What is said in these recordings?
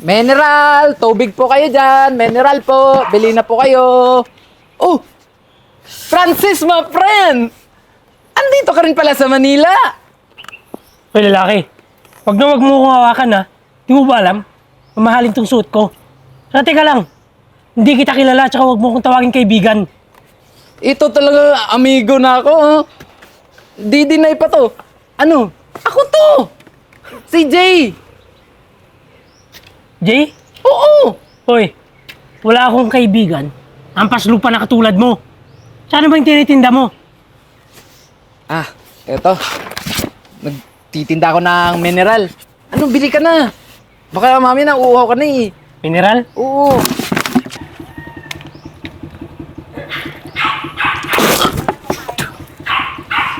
Mineral! Tubig po kayo dyan! Mineral po! Bili na po kayo! Oh! Francis, my friend! Andito ka rin pala sa Manila! Hoy, lalaki. Wag na wag mo kong hawakan ha. Di mo ba alam? Mamahalin tong suot ko. Saka teka lang. Hindi kita kilala tsaka wag mo kong tawagin kaibigan. Ito talaga, amigo na ako, oh. Di-deny pa to. Ano? Ako to! Si Jay! Jay? Oo! Hoy, wala akong kaibigan. Ampas lupa na katulad mo. Sana ba yung tinitinda mo? Ah, eto. Nagtitinda ako ng mineral. Ano, bili ka na. Baka mami na uuhaw ka na eh. Mineral? Oo.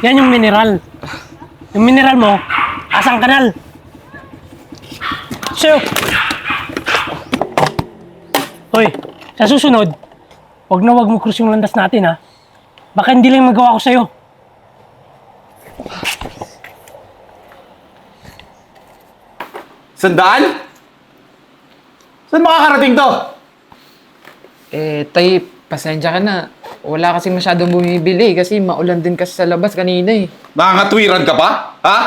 Yan yung mineral. Yung mineral mo, asang kanal. So, Hoy, sa susunod, wag na wag mo krus yung landas natin ha. Baka hindi lang magawa ko sa'yo. Sandaan? Saan makakarating to? Eh, tay, pasensya ka na. Wala kasi masyadong bumibili kasi maulan din kasi sa labas kanina eh. Nakakatwiran ka pa? Ha?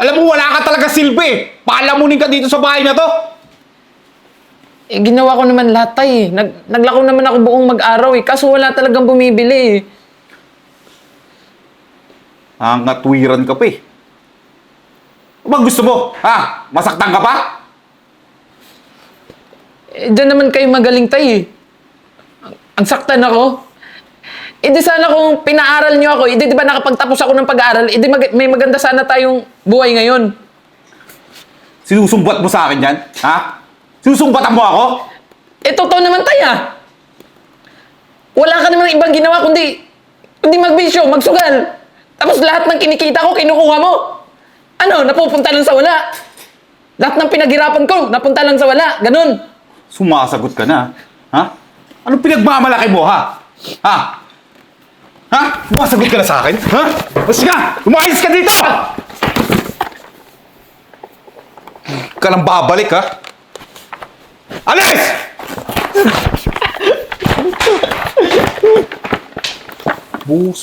Alam mo, wala ka talaga silbi. Palamunin ka dito sa bahay na to. Eh, ginawa ko naman lahat tay eh. Nag naglako naman ako buong mag-araw eh. Kaso wala talagang bumibili eh. Nakakatwiran ka pa eh. Ano bang gusto mo? Ha? Masaktan ka pa? Eh, dyan naman kayo magaling tay eh. Ang, ang saktan ako. Eh di sana kung pinaaral nyo ako, eh di, di ba nakapagtapos ako ng pag-aaral, eh di mag- may maganda sana tayong buhay ngayon. Sinusumbat mo sa akin yan? Ha? Sinusumbatan mo ako? Eh, totoo naman tayo ah. Wala ka naman ibang ginawa kundi, kundi magbisyo, magsugal. Tapos lahat ng kinikita ko, kinukuha mo. Ano, napupunta lang sa wala. Lahat ng pinaghirapan ko, napunta lang sa wala. Ganun. Sumasagot ka na. Ha? Anong pinagmamalaki mo, ha? Ha? Ha? Sumasagot ka na sa akin? Ha? Basta ka! Umayos ka dito! Ka lang babalik, ha? Alis! Bus.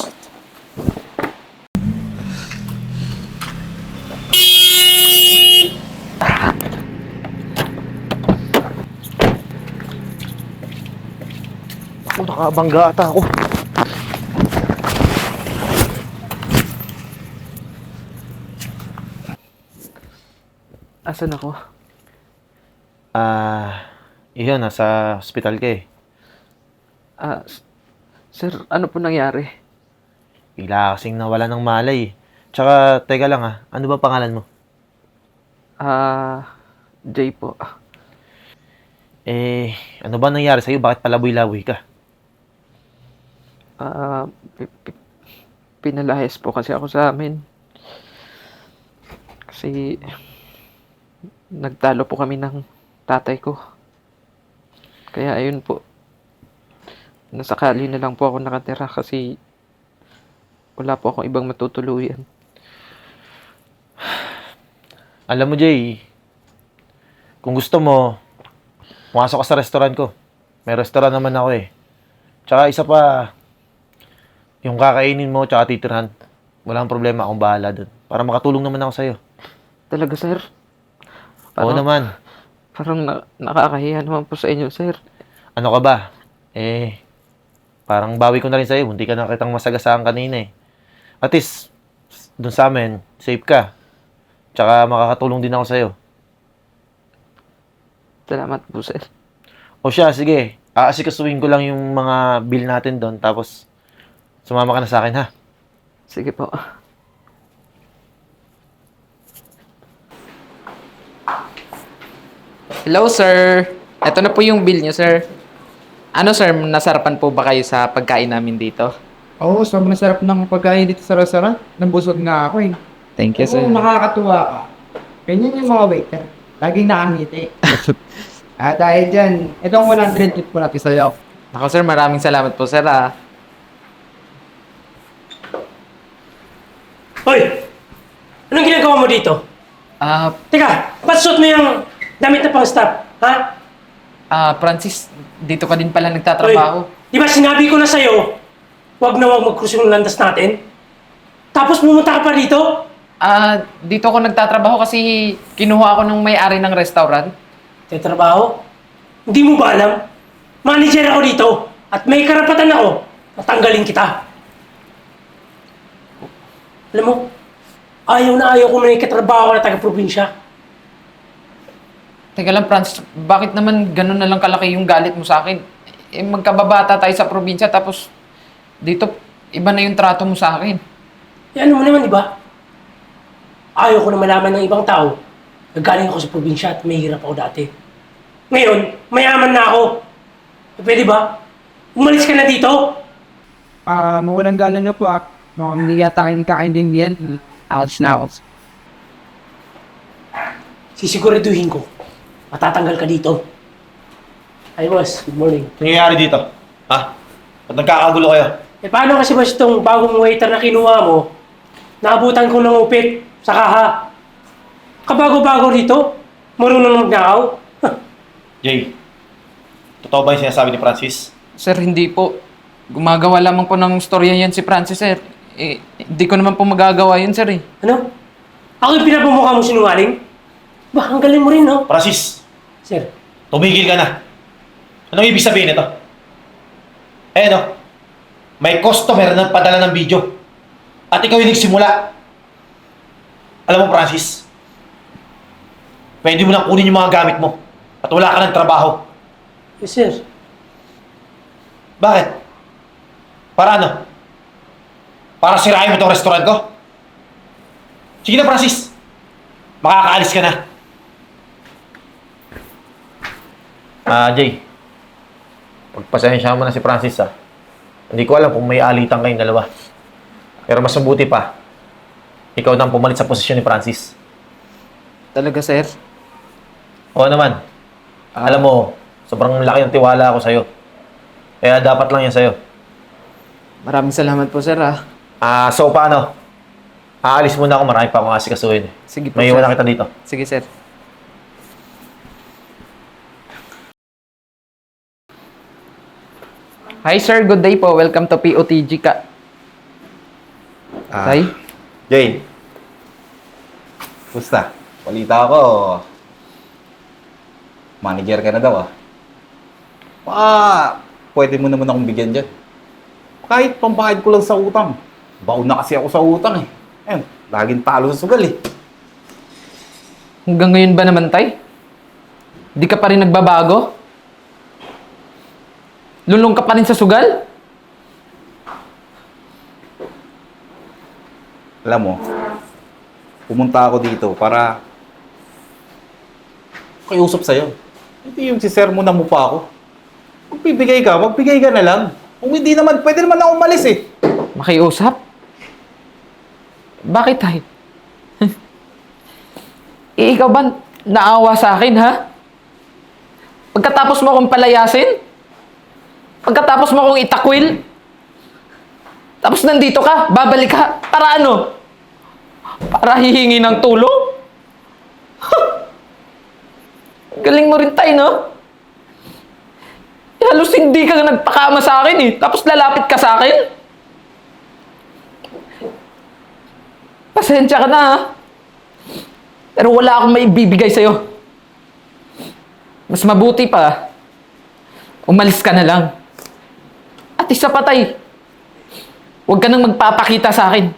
Ako, nakabangga ata ako. Asan ako? Ah, iyon, nasa hospital ka eh. Ah, s- sir, ano po nangyari? Bigla kasing nawala ng malay eh. Tsaka, teka lang ah, ano ba pangalan mo? Ah, Jay po. Eh, ano ba nangyari sa'yo? Bakit palaboy-laboy ka? Ah, pi- pi- pinalayas po kasi ako sa amin. Kasi nagtalo po kami ng tatay ko. Kaya ayun po. Nasakali na lang po ako nakatira kasi wala po akong ibang matutuluyan. Alam mo, Jay, kung gusto mo, pumasok ka sa restaurant ko. May restaurant naman ako eh. Tsaka isa pa, yung kakainin mo tsaka titirhan, walang problema akong bahala dun. Para makatulong naman ako sa'yo. Talaga, sir? Oo Parang- naman. Parang na- nakakahiya naman po sa inyo, sir. Ano ka ba? Eh, parang bawi ko na rin sa'yo. Hindi ka na kitang masagasaan kanina eh. At least, dun sa amin, safe ka. Tsaka makakatulong din ako sa'yo. Salamat po, sir. O siya, sige. Aasikasuhin ko lang yung mga bill natin doon. Tapos, sumama ka na sa akin ha. Sige po. Hello, sir. Ito na po yung bill niyo, sir. Ano, sir? Nasarapan po ba kayo sa pagkain namin dito? Oo, sobrang sarap ng pagkain dito sa restaurant. Nambusog nga ako eh. Thank you, sir. Oo, nakakatuwa ka. Ganyan yung mga waiter. Laging nakangiti. At dahil dyan, itong 100 tip ko natin sa'yo. Ako, sir. Maraming salamat po, sir, ah. Hoy! Anong ginagawa mo dito? Ah, Teka, ba't suot mo yung Damit na pang staff, ha? Ah, Francis, dito ka din pala nagtatrabaho. di ba sinabi ko na sa'yo, huwag na huwag mag-cruise yung landas natin? Tapos pumunta ka pa dito? Ah, dito ako nagtatrabaho kasi kinuha ako ng may-ari ng restaurant. Sa trabaho? Hindi mo ba alam? Manager ako dito at may karapatan ako na tanggalin kita. Alam mo, ayaw na ayaw ko na ikatrabaho ka na taga-probinsya. Teka lang, Francis, bakit naman ganun na lang kalaki yung galit mo sa akin? Eh, magkababata tayo sa probinsya, tapos dito, iba na yung trato mo sa akin. Eh ano mo naman, di ba? Ayaw ko na malaman ng ibang tao na galing ako sa probinsya at may hirap ako dati. Ngayon, mayaman na ako. Eh, pwede ba? Umalis ka na dito? Ah, mawalang galang na po ah. Mukhang hindi yata kayo kakaintindihan. Ouch na ouch. Sisiguraduhin ko. Matatanggal ka dito. Hi, boss. Good morning. Nangyayari dito? Ha? Ba't nagkakagulo kayo? Eh, paano kasi ba itong bagong waiter na kinuha mo? Naabutan ko ng upit sa kaha. Kabago-bago dito? Marunong magnakaw? Jay, totoo ba yung sinasabi ni Francis? Sir, hindi po. Gumagawa lamang po ng storya yan si Francis, sir. Eh, hindi ko naman po magagawa yun, sir, eh. ano? Ako yung pinapamukha mo sinungaling? Ba, ang galing mo rin, no? Francis, Sir, tumigil ka na. Anong ibig sabihin nito? Eh no, may customer na padala ng video. At ikaw yung nagsimula. Alam mo, Francis, pwede mo nang kunin yung mga gamit mo. At wala ka ng trabaho. yes, sir. Bakit? Para ano? Para sirain mo itong restaurant ko? Sige na, Francis. Makakaalis ka na. Ah, Jay. Pagpasensya mo na si Francis, ah. Hindi ko alam kung may alitan kayong dalawa. Pero mas mabuti pa, ikaw nang pumalit sa posisyon ni Francis. Talaga, sir? Oo naman. Alam mo, sobrang laki ng tiwala ako sa'yo. Kaya dapat lang yan sa'yo. Maraming salamat po, sir, ah. Ah, so paano? Aalis muna ako, marami pa akong asikasuhin. Sige po, May sir. iwan na kita dito. Sige, sir. Hi, sir. Good day po. Welcome to POTG ka. Ah, Tay? Jay. Basta, balita ko. Manager ka na daw ah. Baka, pwede mo naman akong bigyan dyan. Kahit pambayad ko lang sa utang. Baon na kasi ako sa utang eh. Ayun, laging talo sa sugal eh. Hanggang ngayon ba naman, Tay? Di ka pa rin nagbabago? Lulong ka pa rin sa sugal? Alam mo, pumunta ako dito para kausap sa'yo. Hindi yung si sir mo na mo pa ako. Magbibigay ka, magbigay ka na lang. Kung hindi naman, pwede naman ako umalis eh. Makiusap? Bakit, Tay? eh, ikaw ba naawa sa akin, ha? Pagkatapos mo akong palayasin? Pagkatapos mo akong itakwil? Tapos nandito ka, babalik ka, para ano? Para hihingi ng tulong? Galing mo rin tayo, no? Halos hindi ka nagpakama sa akin eh. Tapos lalapit ka sa akin? Pasensya ka na ha. Pero wala akong maibibigay sa'yo. Mas mabuti pa, umalis ka na lang. At isa pa tay, huwag ka nang magpapakita sa akin.